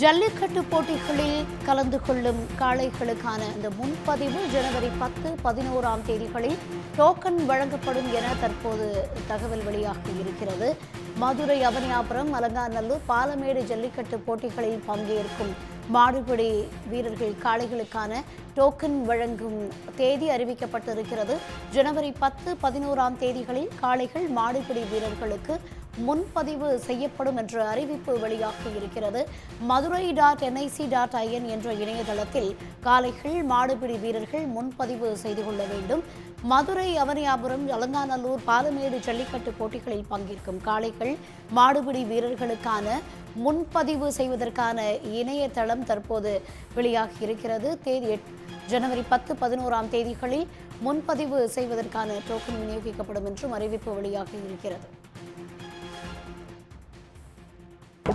ஜல்லிக்கட்டு போட்டிகளில் கலந்து கொள்ளும் காளைகளுக்கான இந்த முன்பதிவு ஜனவரி பத்து பதினோராம் தேதிகளில் டோக்கன் வழங்கப்படும் என தற்போது தகவல் வெளியாகி இருக்கிறது. மதுரை அவனியாபுரம் அலங்காநல்லூர் பாலமேடு ஜல்லிக்கட்டு போட்டிகளில் பங்கேற்கும் மாடுபிடி வீரர்கள் காளைகளுக்கான டோக்கன் வழங்கும் தேதி அறிவிக்கப்பட்டிருக்கிறது. ஜனவரி பத்து பதினோராம் தேதிகளில் காளைகள் மாடுபிடி வீரர்களுக்கு முன்பதிவு செய்யப்படும் என்ற அறிவிப்பு வெளியாகி இருக்கிறது Madurai dot NIC dot IN என்ற இணையதளத்தில் காளைகள் மாடுபிடி வீரர்கள் முன்பதிவு செய்து கொள்ள வேண்டும். மதுரை அவனியாபுரம் அலங்காநல்லூர் பாலமேடு ஜல்லிக்கட்டு போட்டிகளில் பங்கேற்கும் காளைகள் மாடுபிடி வீரர்களுக்கான முன்பதிவு செய்வதற்கான இணையதளம் தற்போது வெளியாகி இருக்கிறது தேதி எட்- ஜனவரி பத்து பதினோராம் தேதிகளில் முன்பதிவு செய்வதற்கான டோக்கன் விநியோகிக்கப்படும் என்றும் அறிவிப்பு வெளியாகி இருக்கிறது